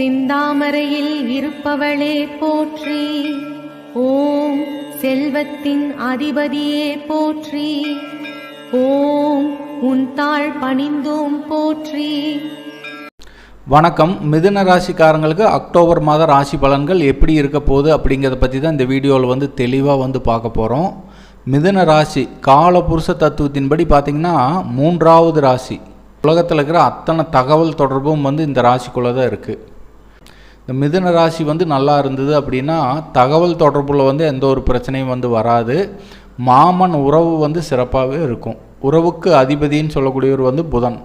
சிந்தாமரையில் இருப்பவளே போற்றி. ஓம் செல்வத்தின் அதிபதியே போற்றி. ஓம் உன் தாழ் பணிந்தோம் போற்றி. வணக்கம். மிதுன ராசிக்காரங்களுக்கு அக்டோபர் மாத ராசி பலன்கள் எப்படி இருக்க போகுது அப்படிங்கிறத பற்றி தான் இந்த வீடியோவில் வந்து தெளிவாக வந்து பார்க்க போகிறோம் மிதுன ராசி காலபுருஷ தத்துவத்தின்படி பார்த்திங்கன்னா மூன்றாவது ராசி. உலகத்தில் இருக்கிற அத்தனை தகவல் தொடர்பும் வந்து இந்த ராசிக்குள்ளே தான் இருக்குது இந்த மிதுன ராசி வந்து நல்லா இருந்தது அப்படின்னா தகவல் தொடர்பில் வந்து எந்த ஒரு பிரச்சனையும் வந்து வராது. மாமன் உறவு வந்து சிறப்பாகவே இருக்கும். உறவுக்கு அதிபதின்னு சொல்லக்கூடியவர் வந்து புதன்.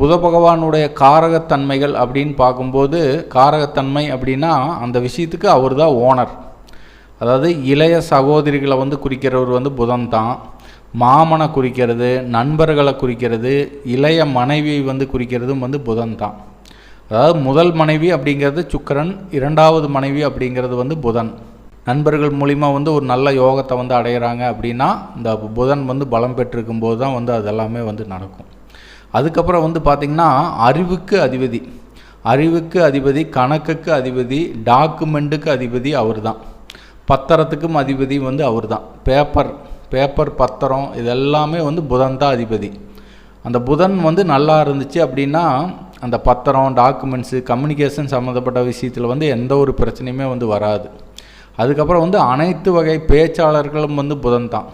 புத பகவானுடைய காரகத்தன்மைகள் அப்படின்னு பார்க்கும்போது காரகத்தன்மை அப்படின்னா அந்த விஷயத்துக்கு அவர் தான் ஓனர். அதாவது இளைய சகோதரிகளை வந்து குறிக்கிறவர் வந்து புதன் தான். மாமனை குறிக்கிறது நண்பர்களை குறிக்கிறது இளைய மனைவியை வந்து குறிக்கிறதும் வந்து புதன் தான். அதாவது முதல் மனைவி அப்படிங்கிறது சுக்கிரன் இரண்டாவது மனைவி அப்படிங்கிறது வந்து புதன். நண்பர்கள் மூலிமா வந்து ஒரு நல்ல யோகத்தை வந்து அடையிறாங்க அப்படின்னா இந்த புதன் வந்து பலம் பெற்றிருக்கும் போது தான் வந்து அதெல்லாமே வந்து நடக்கும். அதுக்கப்புறம் வந்து பார்த்திங்கன்னா அறிவுக்கு அதிபதி. அறிவுக்கு அதிபதி கணக்குக்கு அதிபதி டாக்குமெண்ட்டுக்கு அதிபதி அவர் தான் பத்திரத்துக்கும் அதிபதி வந்து அவர் தான் பேப்பர் பேப்பர் பத்திரம் இதெல்லாமே வந்து புதன் தான் அதிபதி. அந்த புதன் வந்து நல்லா இருந்துச்சு அப்படின்னா அந்த பத்திரம் டாக்குமெண்ட்ஸு கம்யூனிகேஷன் சம்மந்தப்பட்ட விஷயத்தில் வந்து எந்த ஒரு பிரச்சனையுமே வந்து வராது. அதுக்கப்புறம் வந்து அனைத்து வகை பேச்சாளர்களும் வந்து புதன் தான்.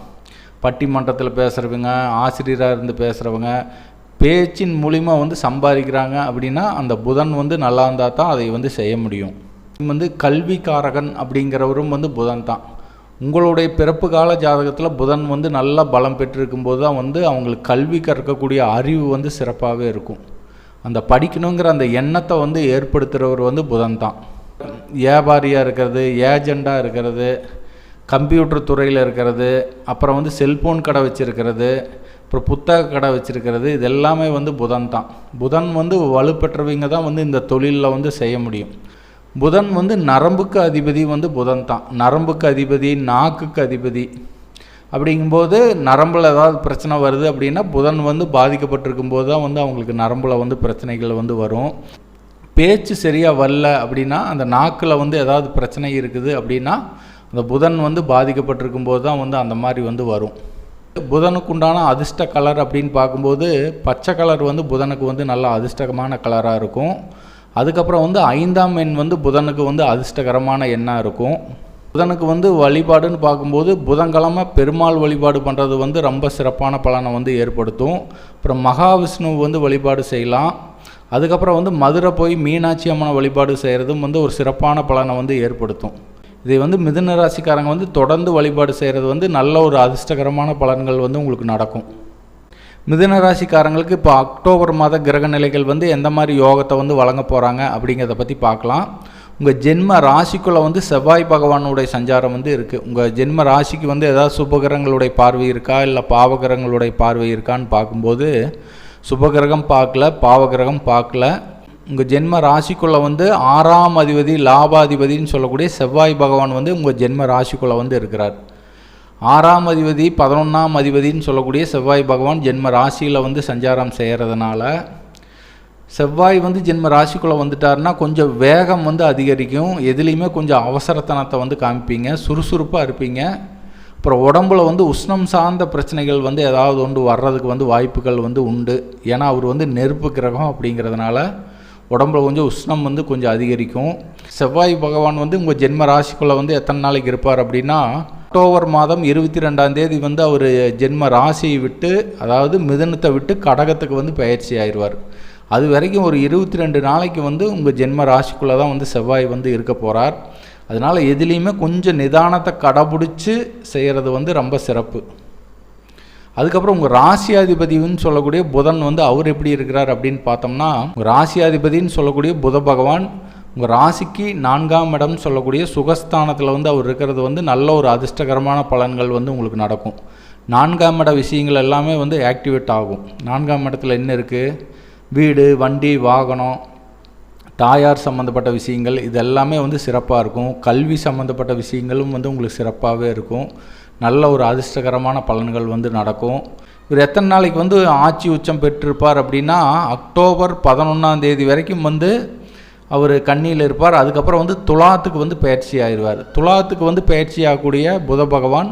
பட்டிமன்றத்தில் பேசுகிறவங்க ஆசிரியராக இருந்து பேசுகிறவங்க பேச்சின் மூலிமா வந்து சம்பாதிக்கிறாங்க அப்படின்னா அந்த புதன் வந்து நல்லா இருந்தால் தான் அதை வந்து செய்ய முடியும். வந்து கல்விக்காரகன் அப்படிங்கிறவரும் வந்து புதன் தான். உங்களுடைய பிறப்பு கால ஜாதகத்தில் புதன் வந்து நல்லா பலம் பெற்றிருக்கும் போது தான் வந்து அவங்களுக்கு கல்வி கற்கக்கூடிய அறிவு வந்து சிறப்பாகவே இருக்கும். அந்த படிக்கணுங்கிற அந்த எண்ணத்தை வந்து ஏற்படுத்துகிறவர் வந்து புதன் தான். வியாபாரியாக இருக்கிறது ஏஜெண்டாக இருக்கிறது கம்ப்யூட்டர் துறையில் இருக்கிறது அப்புறம் வந்து செல்ஃபோன் கடை வச்சுருக்கிறது அப்புறம் புத்தக கடை வச்சுருக்கிறது இது எல்லாமே வந்து புதன் தான். புதன் வந்து வலுப்பெற்றவங்க தான் வந்து இந்த தொழிலில் வந்து செய்ய முடியும். புதன் வந்து நரம்புக்கு அதிபதி வந்து புதன் தான். நரம்புக்கு அதிபதி நாக்குக்கு அதிபதி. அப்படிங்கும்போது நரம்பில் ஏதாவது பிரச்சனை வருது அப்படின்னா புதன் வந்து பாதிக்கப்பட்டிருக்கும் போது தான் வந்து அவங்களுக்கு நரம்பில் வந்து பிரச்சனைகள் வந்து வரும். பேச்சு சரியாக வரல அப்படின்னா அந்த நாக்கில் வந்து ஏதாவது பிரச்சனை இருக்குது அப்படின்னா அந்த புதன் வந்து பாதிக்கப்பட்டிருக்கும் போது தான் வந்து அந்த மாதிரி வந்து வரும். புதனுக்கு உண்டான அதிர்ஷ்ட கலர் அப்படின்னு பார்க்கும்போது பச்சை கலர் வந்து புதனுக்கு வந்து நல்ல அதிர்ஷ்டமான கலராக இருக்கும். அதுக்கப்புறம் வந்து ஐந்தாம் எண் வந்து புதனுக்கு வந்து அதிர்ஷ்டகரமான எண்ணாக இருக்கும். புதனுக்கு வந்து வழிபாடுன்னு பார்க்கும்போது புதன்கிழமை பெருமாள் வழிபாடு பண்ணுறது வந்து ரொம்ப சிறப்பான பலனை வந்து ஏற்படுத்தும். அப்புறம் மகாவிஷ்ணு வந்து வழிபாடு செய்யலாம். அதுக்கப்புறம் வந்து மதுரை போய் மீனாட்சி அம்மனை வழிபாடு செய்கிறதும் வந்து ஒரு சிறப்பான பலனை வந்து ஏற்படுத்தும். இதை வந்து மிதுன ராசிக்காரங்க வந்து தொடர்ந்து வழிபாடு செய்கிறது வந்து நல்ல ஒரு அதிர்ஷ்டகரமான பலன்கள் வந்து உங்களுக்கு நடக்கும். மிதுன ராசிக்காரங்களுக்கு இப்போ அக்டோபர் மாத கிரக நிலைகள் வந்து எந்த மாதிரி யோகத்தை வந்து வழங்க போகிறாங்க அப்படிங்கிறத பற்றி பார்க்கலாம். உங்கள் ஜென்ம ராசிக்குள்ளே வந்து செவ்வாய் பகவானுடைய சஞ்சாரம் வந்து இருக்குது உங்கள் ஜென்ம ராசிக்கு வந்து ஏதாவது சுபகிரகங்களுடைய பார்வை இருக்கா? இல்லை பாவகிரகங்களுடைய பார்வை இருக்கான்னு பார்க்கும்போது சுபகிரகம் பார்க்கல பாவகிரகம் பார்க்கல. உங்கள் ஜென்ம ராசிக்குள்ளே வந்து ஆறாம் அதிபதி லாபாதிபதினு சொல்லக்கூடிய செவ்வாய் பகவான் வந்து உங்கள் ஜென்ம ராசிக்குள்ளே வந்து இருக்கிறார். ஆறாம் அதிபதி பதினொன்றாம் அதிபதினு சொல்லக்கூடிய செவ்வாய் பகவான் ஜென்ம ராசியில் வந்து சஞ்சாரம் செய்கிறதுனால செவ்வாய் வந்து ஜென்ம ராசிக்குள்ளே வந்துட்டாருன்னா கொஞ்சம் வேகம் வந்து அதிகரிக்கும். எதுலேயுமே கொஞ்சம் அவசரத்தனத்தை வந்து காமிப்பீங்க. சுறுசுறுப்பாக இருப்பீங்க. அப்புறம் உடம்புல வந்து உஷ்ணம் சார்ந்த பிரச்சனைகள் வந்து ஏதாவது ஒன்று வர்றதுக்கு வந்து வாய்ப்புகள் வந்து உண்டு. ஏன்னா அவர் வந்து நெருப்பு கிரகம் அப்படிங்கிறதுனால உடம்புல கொஞ்சம் உஷ்ணம் வந்து கொஞ்சம் அதிகரிக்கும். செவ்வாய் பகவான் வந்து உங்கள் ஜென்ம ராசிக்குள்ளே வந்து எத்தனை நாளைக்கு இருப்பார் அப்படின்னா அக்டோபர் மாதம் இருபத்தி ரெண்டாம் தேதி வந்து அவர் ஜென்ம ராசியை விட்டு அதாவது மிதனத்தை விட்டு கடகத்துக்கு வந்து பயிற்சி ஆயிடுவார். அது வரைக்கும் ஒரு இருபத்தி ரெண்டு நாளைக்கு வந்து உங்கள் ஜென்ம ராசிக்குள்ளே தான் வந்து செவ்வாய் வந்து இருக்க போகிறார் அதனால் எதுலேயுமே கொஞ்சம் நிதானத்தை கடைபிடிச்சி செய்கிறது வந்து ரொம்ப சிறப்பு. அதுக்கப்புறம் உங்கள் ராசியாதிபதினு சொல்லக்கூடிய புதன் வந்து அவர் எப்படி இருக்கிறார் அப்படின்னு பார்த்தோம்னா உங்கள் ராசியாதிபதினு சொல்லக்கூடிய புத பகவான் உங்கள் ராசிக்கு நான்காம் இடம் சொல்லக்கூடிய சுகஸ்தானத்தில் வந்து அவர் இருக்கிறது வந்து நல்ல ஒரு அதிர்ஷ்டகரமான பலன்கள் வந்து உங்களுக்கு நடக்கும். நான்காம் இட விஷயங்கள் எல்லாமே வந்து ஆக்டிவேட் ஆகும். நான்காம் இடத்துல என்ன இருக்குது வீடு வண்டி வாகனம் தாயார் சம்மந்தப்பட்ட விஷயங்கள் இது எல்லாமே வந்து சிறப்பாக இருக்கும். கல்வி சம்மந்தப்பட்ட விஷயங்களும் வந்து உங்களுக்கு சிறப்பாகவே இருக்கும். நல்ல ஒரு அதிர்ஷ்டகரமான பலன்கள் வந்து நடக்கும். இவர் எத்தனை நாளைக்கு வந்து ஆட்சி உச்சம் பெற்றிருப்பார் அப்படின்னா அக்டோபர் பதினொன்றாம் தேதி வரைக்கும் வந்து அவர் கண்ணியில் இருப்பார். அதுக்கப்புறம் வந்து துலாத்துக்கு வந்து பயிற்சி ஆயிடுவார் துலாத்துக்கு வந்து பயிற்சி ஆகக்கூடிய புத பகவான்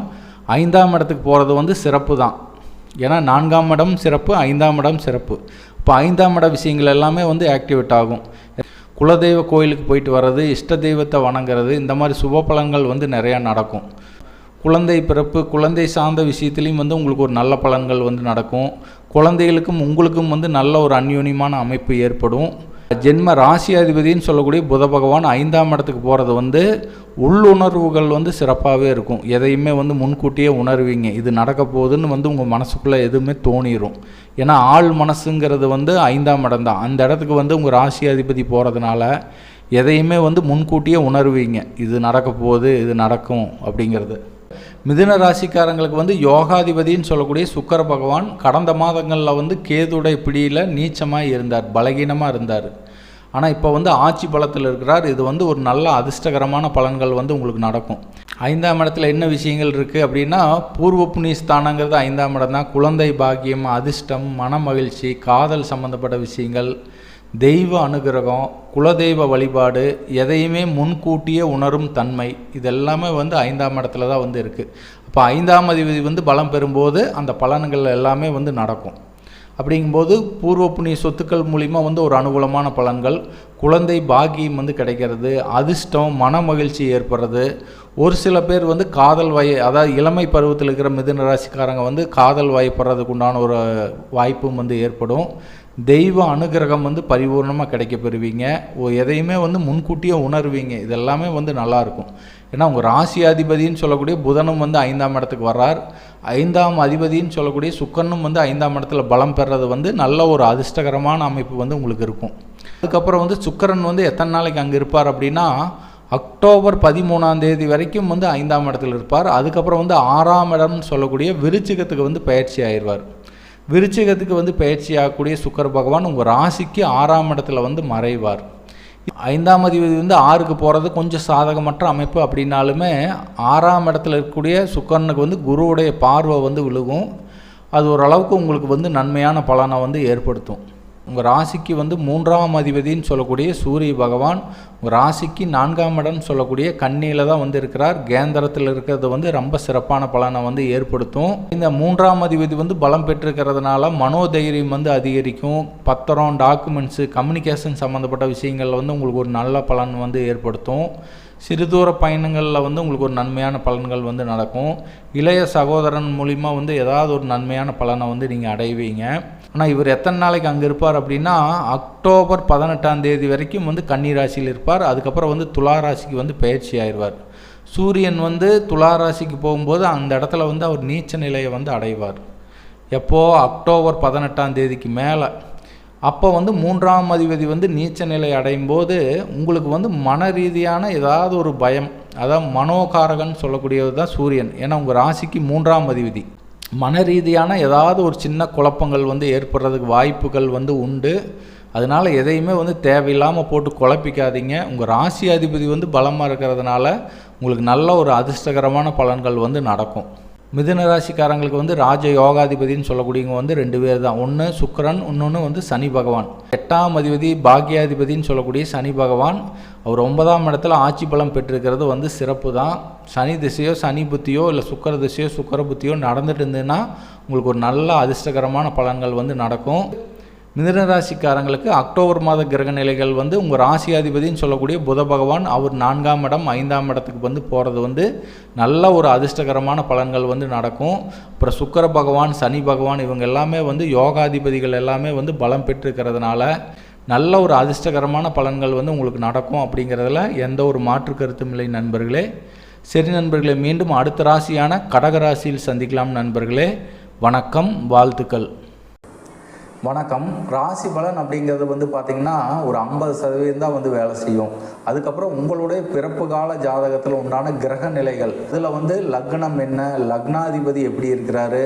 ஐந்தாம் இடத்துக்கு போகிறது வந்து சிறப்பு தான். ஏன்னா நான்காம் இடம் சிறப்பு ஐந்தாம் இடம் சிறப்பு. இப்போ ஐந்தாம் இட விஷயங்கள் எல்லாமே வந்து ஆக்டிவேட் ஆகும். குலதெய்வ கோயிலுக்கு போயிட்டு வர்றது இஷ்ட தெய்வத்தை வணங்குறது இந்த மாதிரி சுப பலன்கள் வந்து நிறையா நடக்கும். குழந்தை பிறப்பு குழந்தை சார்ந்த விஷயத்துலையும் வந்து உங்களுக்கு ஒரு நல்ல பலன்கள் வந்து நடக்கும். குழந்தைகளுக்கும் உங்களுக்கும் வந்து நல்ல ஒரு அந்யூன்யமான அமைப்பு ஏற்படும். ஜென்ம ராசியாதிபதினு சொல்லக்கூடிய புத பகவான் ஐந்தாம் இடத்துக்கு போகிறது வந்து உள்ளுணர்வுகள் வந்து சிறப்பாகவே இருக்கும். எதையுமே வந்து முன்கூட்டியே உணர்வீங்க. இது நடக்க போகுதுன்னு வந்து உங்கள் மனசுக்குள்ளே எதுவுமே தோணிடும் ஏன்னா ஆள் மனசுங்கிறது வந்து ஐந்தாம் இடம் தான் அந்த இடத்துக்கு வந்து உங்கள் ராசியாதிபதி போகிறதுனால எதையுமே வந்து முன்கூட்டியே உணர்வீங்க. இது நடக்க போகுது இது நடக்கும் அப்படிங்கிறது. மிதுன ராசிக்காரங்களுக்கு வந்து யோகாதிபதின்னு சொல்லக்கூடிய சுக்கர பகவான் கடந்த மாதங்களில் வந்து கேதுடைய பிடியில் நீச்சமாக இருந்தார் பலகீனமாக இருந்தார். ஆனால் இப்போ வந்து ஆட்சி பலத்தில் இருக்கிறார். இது வந்து ஒரு நல்ல அதிர்ஷ்டகரமான பலன்கள் வந்து உங்களுக்கு நடக்கும். ஐந்தாம் இடத்துல என்ன விஷயங்கள் இருக்குது அப்படின்னா பூர்வ புண்ணிய ஸ்தானங்கிறது ஐந்தாம் இடம் தான். குழந்தை பாக்கியம் அதிர்ஷ்டம் மன மகிழ்ச்சி காதல் சம்மந்தப்பட்ட விஷயங்கள் தெய்வ அனுகிரகம் குலதெய்வ வழிபாடு எதையுமே முன்கூட்டியே உணரும் தன்மை இதெல்லாமே வந்து ஐந்தாம் இடத்துல தான் வந்து இருக்குது அப்போ ஐந்தாம் அதிபதி வந்து பலம் பெறும்போது அந்த பலன்கள் எல்லாமே வந்து நடக்கும். அப்படிங்கும்போது பூர்வ புண்ணிய சொத்துக்கள் மூலிமா வந்து ஒரு அனுகூலமான பலன்கள் குழந்தை பாக்கியம் வந்து கிடைக்கிறது அதிர்ஷ்டம் மன மகிழ்ச்சி ஏற்படுறது ஒரு சில பேர் வந்து காதல் வய அதாவது இளமை பருவத்தில் இருக்கிற மிதுன ராசிக்காரங்க வந்து காதல் வயப்படுறதுக்கு உண்டான ஒரு வாய்ப்பும் வந்து ஏற்படும். தெய்வ அனுகிரகம் வந்து பரிபூர்ணமாக கிடைக்க பெறுவீங்க. ஓ எதையுமே வந்து முன்கூட்டியே உணர்வீங்க. இதெல்லாமே வந்து நல்லாயிருக்கும் ஏன்னா உங்கள் ராசி அதிபதின்னு சொல்லக்கூடிய புதனும் வந்து ஐந்தாம் இடத்துக்கு வர்றார். ஐந்தாம் அதிபதின்னு சொல்லக்கூடிய சுக்கரனும் வந்து ஐந்தாம் இடத்துல பலம் பெறது வந்து நல்ல ஒரு அதிர்ஷ்டகரமான அமைப்பு வந்து உங்களுக்கு இருக்கும். அதுக்கப்புறம் வந்து சுக்கரன் வந்து எத்தனை நாளைக்கு அங்கே இருப்பார் அப்படின்னா அக்டோபர் பதிமூணாம் தேதி வரைக்கும் வந்து ஐந்தாம் இடத்துல இருப்பார். அதுக்கப்புறம் வந்து ஆறாம் இடம்னு சொல்லக்கூடிய விருச்சிகத்துக்கு வந்து பயிற்சி ஆயிடுவார். விருச்சிகத்துக்கு வந்து பயிற்சி ஆகக்கூடிய சுக்கர பகவான் உங்கள் ராசிக்கு ஆறாம் இடத்துல வந்து மறைவார். ஐந்தாம் அதிபதி வந்து ஆறுக்கு போகிறது கொஞ்சம் சாதகமற்ற அமைப்பு அப்படின்னாலுமே ஆறாம் இடத்துல இருக்கக்கூடிய சுக்கரனுக்கு வந்து குருவுடைய பார்வை வந்து விழுகும். அது ஓரளவுக்கு உங்களுக்கு வந்து நன்மையான பலனை வந்து ஏற்படுத்தும். உங்கள் ராசிக்கு வந்து மூன்றாம் அதிபதின்னு சொல்லக்கூடிய சூரிய பகவான் உங்கள் ராசிக்கு நான்காம் இடம்னு சொல்லக்கூடிய கண்ணியில் தான் வந்து இருக்கிறார். கேந்திரத்தில் இருக்கிறது வந்து ரொம்ப சிறப்பான பலனை வந்து ஏற்படுத்தும். இந்த மூன்றாம் அதிபதி வந்து பலம் பெற்றிருக்கிறதுனால மனோதைரியம் வந்து அதிகரிக்கும். பத்திரம் டாக்குமெண்ட்ஸு கம்யூனிகேஷன் சம்மந்தப்பட்ட விஷயங்களில் வந்து உங்களுக்கு ஒரு நல்ல பலன் வந்து ஏற்படுத்தும். சிறுதூர பயணங்களில் வந்து உங்களுக்கு ஒரு நன்மையான பலன்கள் வந்து நடக்கும். இளைய சகோதரன் மூலிமா வந்து ஏதாவது ஒரு நன்மையான பலனை வந்து நீங்கள் அடைவீங்க. ஆனால் இவர் எத்தனை நாளைக்கு அங்கே இருப்பார் அப்படின்னா அக்டோபர் பதினெட்டாம் தேதி வரைக்கும் வந்து கன்னி ராசியில் இருப்பார். அதுக்கப்புறம் வந்து துலா ராசிக்கு வந்து பயிற்சி ஆயிடுவார். சூரியன் வந்து துலா ராசிக்கு போகும்போது அந்த இடத்துல வந்து அவர் நீச்ச நிலையை வந்து அடைவார். எப்போது அக்டோபர் பதினெட்டாம் தேதிக்கு மேலே. அப்போ வந்து மூன்றாம் அதிபதி வந்து நீச்ச நிலை அடையும் போது உங்களுக்கு வந்து மன ரீதியான ஏதாவது ஒரு பயம் அதாவது மனோகாரகன் சொல்லக்கூடியது தான் சூரியன். ஏன்னா உங்கள் ராசிக்கு மூன்றாம் அதிபதி. மன ரீதியான ஏதாவது ஒரு சின்ன குழப்பங்கள் வந்து ஏற்படுறதுக்கு வாய்ப்புகள் வந்து உண்டு. அதனால் எதையுமே வந்து தேவையில்லாமல் போட்டு குழப்பிக்காதீங்க. உங்கள் ராசி அதிபதி வந்து பலமாக இருக்கிறதுனால உங்களுக்கு நல்ல ஒரு அதிர்ஷ்டகரமான பலன்கள் வந்து நடக்கும். மிதுன ராசிக்காரங்களுக்கு வந்து ராஜ யோகாதிபதினு சொல்லக்கூடியவங்க வந்து ரெண்டு பேர் தான். ஒன்று சுக்கரன் இன்னொன்று வந்து சனி பகவான். எட்டாம் அதிபதி பாக்யாதிபதினு சொல்லக்கூடிய சனி பகவான். அவர் ஒன்பதாம் இடத்துல ஆட்சி பலம் பெற்றிருக்கிறது வந்து சிறப்பு தான். சனி திசையோ சனி புத்தியோ இல்லை சுக்கர திசையோ சுக்கர புத்தியோ நடந்துட்டு இருந்ததுன்னா உங்களுக்கு ஒரு நல்ல அதிர்ஷ்டகரமான பலன்கள் வந்து நடக்கும். மிதுன ராசிக்காரங்களுக்கு அக்டோபர் மாத கிரக நிலைகள் வந்து உங்கள் ராசியாதிபதினு சொல்லக்கூடிய புத பகவான் அவர் நான்காம் இடம் ஐந்தாம் இடத்துக்கு வந்து போகிறது வந்து நல்ல ஒரு அதிர்ஷ்டகரமான பலன்கள் வந்து நடக்கும். அப்புறம் சுக்கர பகவான் சனி பகவான் இவங்க எல்லாமே வந்து யோகாதிபதிகள் எல்லாமே வந்து பலம் பெற்றிருக்கிறதுனால நல்ல ஒரு அதிர்ஷ்டகரமான பலன்கள் வந்து உங்களுக்கு நடக்கும் அப்படிங்கிறதுல எந்த ஒரு மாற்று கருத்தும் இல்லை நண்பர்களே. சரி நண்பர்களே மீண்டும் அடுத்த ராசியான கடக ராசியில் சந்திக்கலாம் நண்பர்களே. வணக்கம் வாழ்த்துக்கள். வணக்கம். ராசி பலன் அப்படிங்கிறது வந்து பார்த்திங்கன்னா ஒரு ஐம்பது சதவீதம் தான் வந்து வேலை செய்யும். அதுக்கப்புறம் உங்களுடைய பிறப்பு கால ஜாதகத்தில் உண்டான கிரக நிலைகள். இதில் வந்து லக்னம் என்ன? லக்னாதிபதி எப்படி இருக்கிறாரு?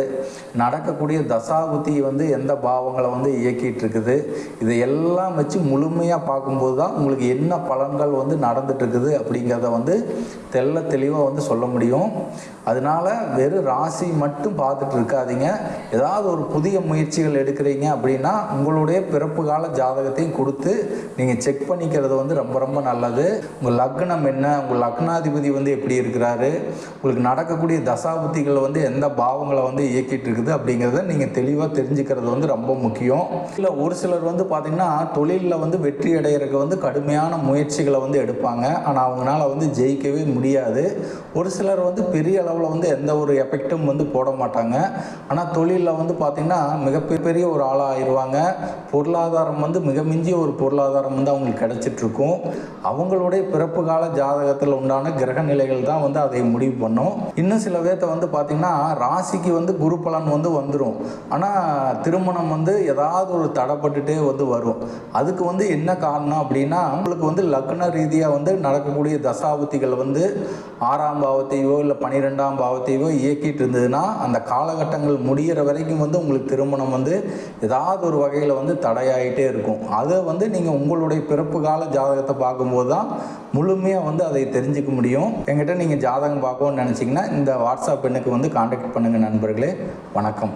நடக்கக்கூடிய தசாபுத்தி வந்து எந்த பாவங்களை வந்து இயக்கிட்டு இருக்குது இதை எல்லாம் வச்சு முழுமையாக பார்க்கும்போது தான் உங்களுக்கு என்ன பலன்கள் வந்து நடந்துட்டுருக்குது அப்படிங்கிறத வந்து தெள்ள தெளிவாக வந்து சொல்ல முடியும். அதனால வெறும் ராசி மட்டும் பார்த்துட்டு இருக்காதீங்க. ஏதாவது ஒரு புதிய முயற்சிகள் எடுக்கிறீங்க அப்படின்னா உங்களுடைய பிறப்பு கால ஜாதகத்தையும் கொடுத்து நீங்கள் செக் பண்ணிக்கிறது வந்து ரொம்ப ரொம்ப நல்லது. உங்கள் லக்னம் என்ன? உங்கள் லக்னாதிபதி வந்து எப்படி இருக்கிறாரு? உங்களுக்கு நடக்கக்கூடிய தசாபுத்திகள் வந்து எந்த பாவங்களை வந்து இயக்கிட்டு இருக்குது அப்படிங்கிறத நீங்கள் தெளிவாக தெரிஞ்சுக்கிறது வந்து ரொம்ப முக்கியம். இல்லை ஒரு சிலர் வந்து பார்த்திங்கன்னா தொழிலில் வந்து வெற்றி அடையிறதுக்கு வந்து கடுமையான முயற்சிகளை வந்து எடுப்பாங்க. ஆனால் அவங்களால வந்து ஜெயிக்கவே முடியாது. ஒரு சிலர் வந்து பெரிய அளவில் வந்து எந்த ஒரு எஃபெக்டும் வந்து போட மாட்டாங்க. ஆனால் தொழிலில் வந்து பார்த்திங்கன்னா மிகப்பெரிய ஒரு ஆளாக ஆயிடுவாங்க. பொருளாதாரம் வந்து மிக மிஞ்சிய ஒரு பொருளாதாரம் வந்து அவங்களுக்கு கிடைச்சிட்ருக்கும். அவங்களுடைய பிறப்பு கால ஜாதகத்தில் உண்டான கிரக நிலைகள் தான் வந்து அதை முடிவு பண்ணும். இன்னும் சில பேர்த்த வந்து பார்த்திங்கன்னா ராசிக்கு வந்து குரு பலன் வந்து வந்துடும் ஆனால் திருமணம் வந்து ஏதாவது ஒரு தடைப்பட்டுட்டே வந்து வரும். அதுக்கு வந்து என்ன காரணம் அப்படின்னா அவங்களுக்கு வந்து லக்ன ரீதியாக வந்து நடக்கக்கூடிய தசாபுத்திகள் வந்து ஆறாம் பாவத்தையோ இல்லை பன்னிரெண்டாம் பாவத்தையோ இயக்கிட்டு இருந்ததுன்னா அந்த காலகட்டங்கள் முடிகிற வரைக்கும் வந்து உங்களுக்கு திருமணம் வந்து ஏதாவது ஒரு வகையில் வந்து தடையாயிட்டே இருக்கும். அதை வந்து நீங்கள் உங்களுடைய பிறப்பு கால ஜாதகத்தை பார்க்கும்போது தான் முழுமையாக வந்து அதை தெரிஞ்சுக்க முடியும். என்கிட்ட நீங்கள் ஜாதகம் பார்க்கணும்னு நினச்சிங்கன்னா இந்த வாட்ஸ்அப் எண்ணுக்கு வந்து காண்டாக்ட் பண்ணுங்கள் நண்பர்களே. வணக்கம்.